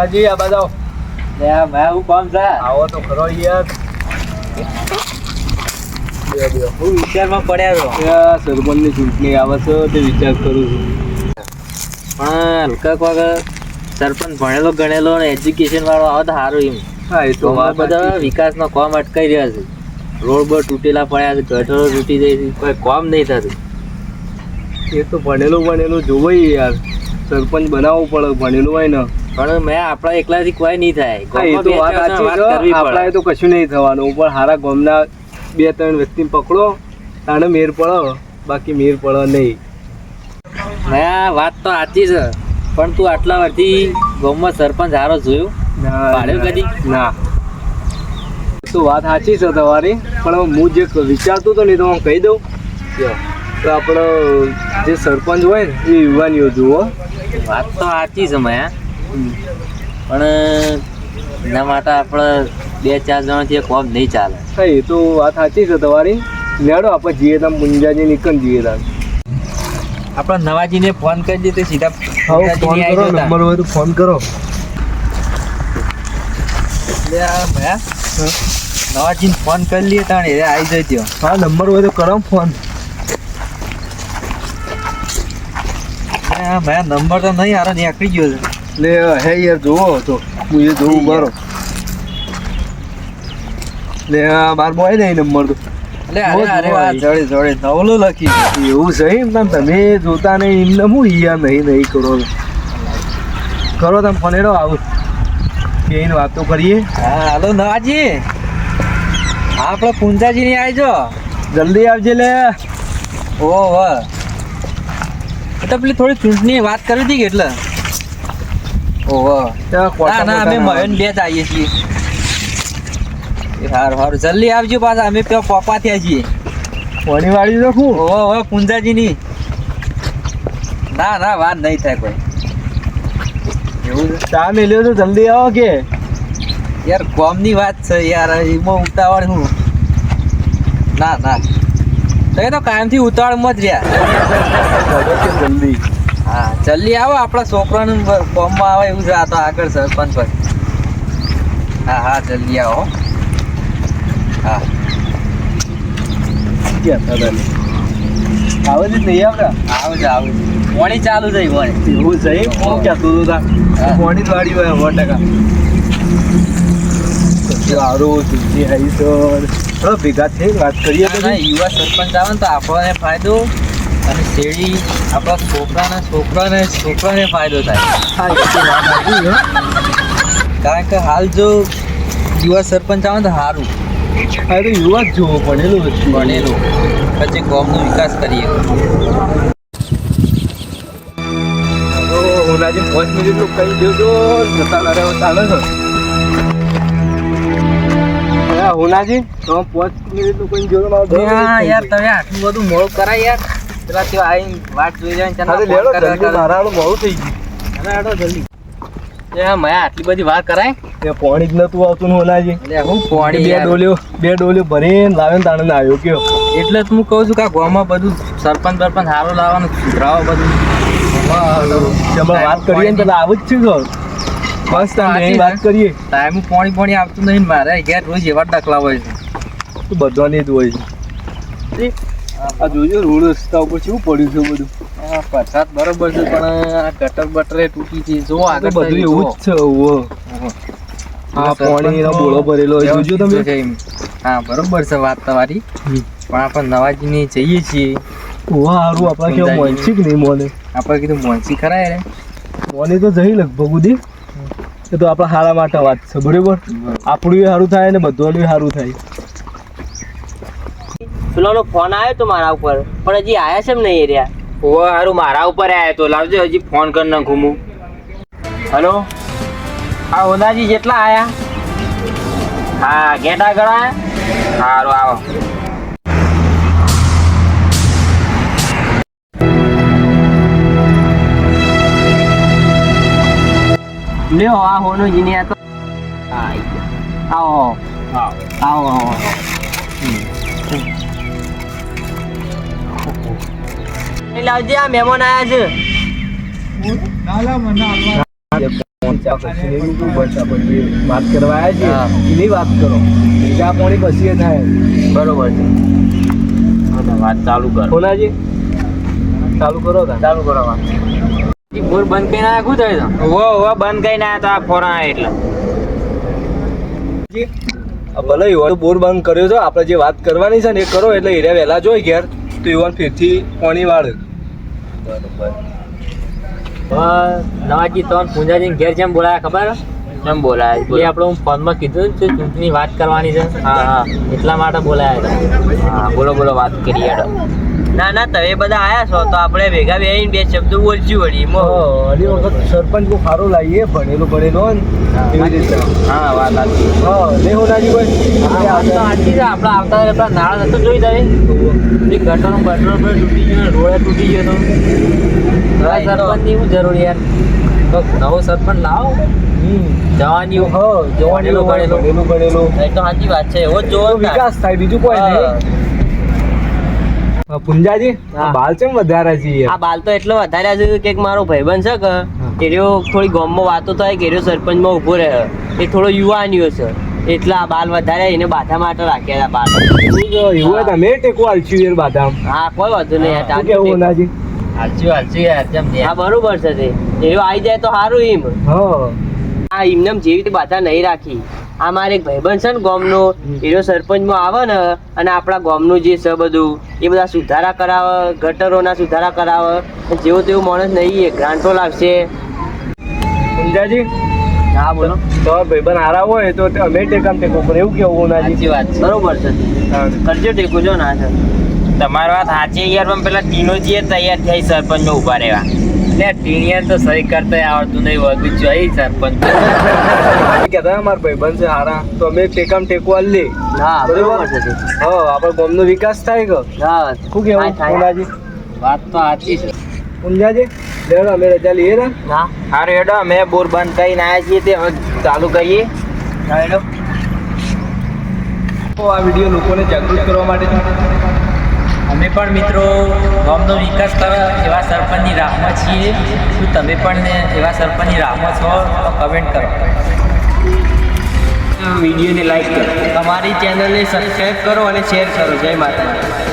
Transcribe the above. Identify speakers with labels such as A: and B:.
A: હોનાજી આ આવો.
B: મેં હું કોમ છે?
A: આવો તો ખરો યાર.
B: હું વિચારમાં પડ્યા છો
A: આ સરપંચની ચૂંટણી આવે છે તે વિચાર કરું છું.
B: પણ હલકા કોક સરપંચ ભણેલો ગણેલો અને એજ્યુકેશન વાળો આવે તો સારું એમ.
A: હા એ તો
B: બધા. વિકાસનો કોમ અટકાઈ રહ્યા છે. રોડ બોડ તૂટેલા પડ્યા છે ગટરો તૂટી જાય છે કોઈ કોમ નહીં થતું.
A: એ તો ભણેલું ભણેલું જોવાય યાર. સરપંચ બનાવવું પડે ભણેલું હોય ને.
B: પણ મેં આપણા એકલાથી કોઈ નહીં થાય.
A: આપણા તો કશું નહીં થવાનું. પણ હારા ગામના બે ત્રણ વ્યક્તિ પકડો તાણે મેર પડો બાકી મેર પડો નહીં.
B: મેં વાત તો સાચી છે પણ તું આટલા વર્ષથી ગામમાં સરપંચ હારો જોયો.
A: ના,
B: પાડ્યો કદી?
A: ના. તો વાત સાચી છે તમારી પણ હું જે વિચારતો હતો ને તો હું કહી દઉં. તો આપણો જે સરપંચ હોય ને એ યુવાનીઓ જુઓ.
B: વાત તો સાચી છે મેં. પણ એના માટે આપણે બે ચાર જણાથી કોમ નહીં ચાલે.
A: હા એ તો વાત સાચી છે તમારી. લેડો આપણે જઈએ તમે મુંજાજી નીકળ જઈએ તમે
B: આપણે નવાજીને ફોન કરી દઈએ સીધા
A: ફોન કરો નંબર હોય તો ફોન કરો.
B: નવાજીને ફોન કરી લઈએ તાણે એ આવી જજો
A: હા નંબર હોય તો કરો ફોન
B: હા ભયા નંબર તો નહીં આરો નીકળી ગયો છે.
A: લે હે યાર જોવો તો. હું એ જોઉં મારો લે માર બોય નહીં નંબર તો.
B: જોડે જોડે નવલું લખી.
A: એવું છે એમ તમે તમે જોતા નહીં એમને હું નહીં નહીં કરો. કરો તમે ફોન એડો આવું. કે એને વાતો કરીએ.
B: હા હાલો નવાજી હા આપણે પુંજાજીની આવજો
A: જલ્દી આવજે લે.
B: ઓ વાહ. એટલે પેલી થોડી ચૂંટણી વાત કરી હતી કે એટલે? ઓહો. ના ના અમે મહેન બે જ આવીએ છીએ. સારું સારું જલ્દી આવજો પાછા. અમે પેલા પોપા થયા છીએ.
A: પાણી વાળી રાખું
B: ઓહો ઓહો પુંજાજીની ના ના વાત નહીં થાય કોઈ.
A: એવું ચા મેલ્યો તો જલ્દી આવો કે?
B: યાર કોમની વાત છે યાર. એમાં ઉતાવળ હું ના ના. તો એ તો કાયમથી ઉતાવળમાં જ રહ્યા.
A: જલ્દી.
B: હા જલ્દી આવો આપણા છોકરાનું ફોર્મમાં આવે એવું છે. આ તો આગળ સરપંચ પર હા હા જલ્દી આવો હા.
A: આવે જ નહીં આપડા
B: આવજો આવજો પાણી ચાલુ થઈ વણી
A: એવું છે હું ક્યાં તું તા
B: હા.
A: વાળી હોય સો ટકા. સારું આવી તો. થોડા ભેગા થઈ વાત કરીએ
B: યુવા સરપંચ આવે ને તો આપણને ફાયદો અને શેરડી આપણા છોકરાના છોકરાને છોકરાને ફાયદો થાય. કારણ કે હાલ જો યુવા સરપંચ આવે ને તો સારું
A: અરે યુવા જ જોવો ભણેલું
B: ભણેલું. પછી ગામનો વિકાસ કરીએ.
A: ઓલાજી પાંચ મિનિટનું કહી દેજો જતા ના ચાલે છે. હોનાજી તમે પાંચ
B: યાર તમે આટલું બધું મોડું કરાય યાર. પેલા ત્યાં આવીને વાટ જોઈ જાય ને
A: હા લેડો જલ્દી
B: કરે.
A: મારાનું થઈ ગયું.
B: અરે જલ્દી. એ મેં આટલી બધી વાત કરાય?
A: એ પોણી જ નતું આવતું હોનાજી
B: એટલે હું પોણી
A: બે ડોલ્યો બે ડોલ્યો ભરીને લાવે ને તાણે આવ્યો કયો.
B: એટલે જ હું કહું છું કે આ ગામમાં બધું સરપંચ બરપંચ હારો લાવવાનું સુધરાવો બધું.
A: જમા વાત કરીએ ને પેલા આવું જ છું તો. બસ તમે વાત કરીએ.
B: ટાઈમ પોણી પોણી આવતું નહીં ને મારે. ઘેર રોજ એવા જ ડખલા હોય છે.
A: તો બધાની જ હોય છે. આ જોજો રોડ રસ્તા ઉપર શું પડ્યું છે બધું.
B: આ વરસાદ બરોબર છે પણ આ ગટર બટરે તૂટી છે. જો આગળ
A: બધું એવું જ છે ઓવો. આ પાણીનો બોળો ભરેલો હોય જોજો તમે.
B: હા બરોબર છે વાત તમારી. પણ આપણે નવાજીની જઈએ છીએ.
A: ઓવા હારું આપણા કેવું મોનસી કે નહીં. મોને?
B: આપણે કીધું મોનસી ખરાય રે
A: મોને તો જઈ લગભગ ઉદી એ તો આપણા હારા માટે વાત છે બરોબર? આપણું સારું થાય ને બધાનું સારું થાય.
C: પેલાનો ફોન આવ્યો તો મારા ઉપર પણ હજી આયા છે નહીં એરિયા
B: ઓ હારું મારા ઉપર આવ્યો તો. લાવજો હજી ફોન કરી નાખું હું. હલો? આ ઓનાજી જેટલા આયા? હા. ગેટ આગળ આયા? સારું આવો.
C: લ્યો આ હોનો જીની તો હા. આવો. આવો આવો. આવો એ લાવજે આ મહેમાન આયા છે.
A: વાત કરવા આવ્યા છે. એની વાત કરો ચા પાણી પછી થાય
C: બરોબર છે વાત ચાલુ કરો.
A: કોનાજી ચાલુ કરો
C: ચાલુ કરો વાત.
B: બોર બંધ કરીને આયા શું થાય તો?
C: ઓ ઓ બંધ કરીને આયા તો આ ફોરા એટલે.
A: ભલે યુવાન બોર બંધ કર્યો છે આપણે જે વાત કરવાની છે ને એ કરો એટલે એરિયા વહેલા જોઈ ઘેર તો યુવાન ફેરથી પાણી વાળે.
C: નવાજી તમને પૂંજાજી ઘેર જેમ બોલાયા ખબર? કેમ બોલાયા એ આપણે હું ફોનમાં કીધું ને ચૂંટણી વાત કરવાની છે. હા હા. એટલા માટે બોલાયા હા બોલો બોલો વાત કરીએ હેડો. ના ના તમે બધા આયા છો તો આપણે ભેગા બેહીને બે શબ્દો બોલશું વળી
A: હજી વખત સરપંચ બહુ સારું લાવીએ ભણેલો ભણેલો એવી રીતે.
C: હા વાત સાચી.
A: હા લે હોનાજી ભાઈ.
B: આ તો સાચી છે. આપણે આવતા પેલા નાળા તો જોઈ તારે એ ગટરનું બટર પર તૂટી ગયો રોડે તૂટી ગયો તો.
C: હા.
B: સરપંચની શું જરૂર યાર? તો નવો સરપંચ લાવો.
A: હમ.
B: જવાની
A: હો જવાની
B: ભણેલો, ભણેલો.
A: ભણેલું
C: એ તો સાચી વાત છે એવો જ.
A: વિકાસ થાય બીજું કોઈ નહીં. હા, પુંજાજી બાલ ચેમ વધારે છે
C: આ બાલ તો એટલો વધારે છે કે મારો ભાઈબંધ છે કે એ રહ્યો થોડી ગામમાં વાતો થાય કે સરપંચમાં ઊભો રહે. એ થોડો યુવાનીઓ છે. એટલે આ બાલ વધારે એને બાધા માટે રાખ્યા હતા બાલ.
A: એવું તમે ટેકો આલશું યાર બાદામ
C: હા કોઈ વાંધો નહીં યાર,
A: કેવું નાજી
C: હાલચું હાલચું યાર જેમ હા બરોબર છે તે. એ આવી જાય તો સારું એમ.
A: હા.
C: આ એમને જેવી રીતે બાધા નહીં રાખી. આ મારે એક ભાઈબંધ છે ને ગોમનો એનો સરપંચમાં આવે ને અને આપણા ગોમનું જે છે બધું એ બધા સુધારા કરાવે ગટરોના સુધારા કરાવે જેવો તેવો માણસ નહીં એ ગ્રાન્ટો લાગશે
A: પુંજાજી
C: હા બોલો.
A: તો ભાઈબંધ હારા હોય તો અમે ટેકામ ટેકો પર એવું કેવું હોનાજી
C: વાત બરોબર છે. કરજો ટેકો જો ના છે
D: તમારી વાત સાચી યાર પણ પેલા જે તૈયાર થઈ સરપંચ નો ઊભા રહેવા.
C: ને ટીનિયન તો સહી કરતા આવડતું નહીં વધુ જોઈ સરપંચ.
A: કહેતા હતા મારા ભાઈબંધ છે હારા. તો અમે ટેકામ ટેકો લે.
C: હા બરોબર? છે.
A: હા આપણો ગામનો વિકાસ થાય કે
C: હા.
A: શું કેવું
C: થાય, થાય. વાત તો સાચી છે.
A: પુંજાજી લેવડો અમે રજા લઈએ ને
C: હા.
D: હારે હેડો અમે બોર બંધ કરીને આવ્યા છીએ તે હવે ચાલુ કરીએ.
A: તો આ વીડિયો લોકોને જાગૃત કરવા માટે છે.
B: અમે પણ મિત્રો ગામનો વિકાસ કરો એવા સરપંચની રાહમાં છીએ. શું તમે પણ એવા સરપંચની રાહમાં છો તો કમેન્ટ કરો.
D: વિડીયોને લાઈક કરો.
C: તમારી ચેનલને સબસ્ક્રાઈબ કરો અને શેર કરો. જય માતા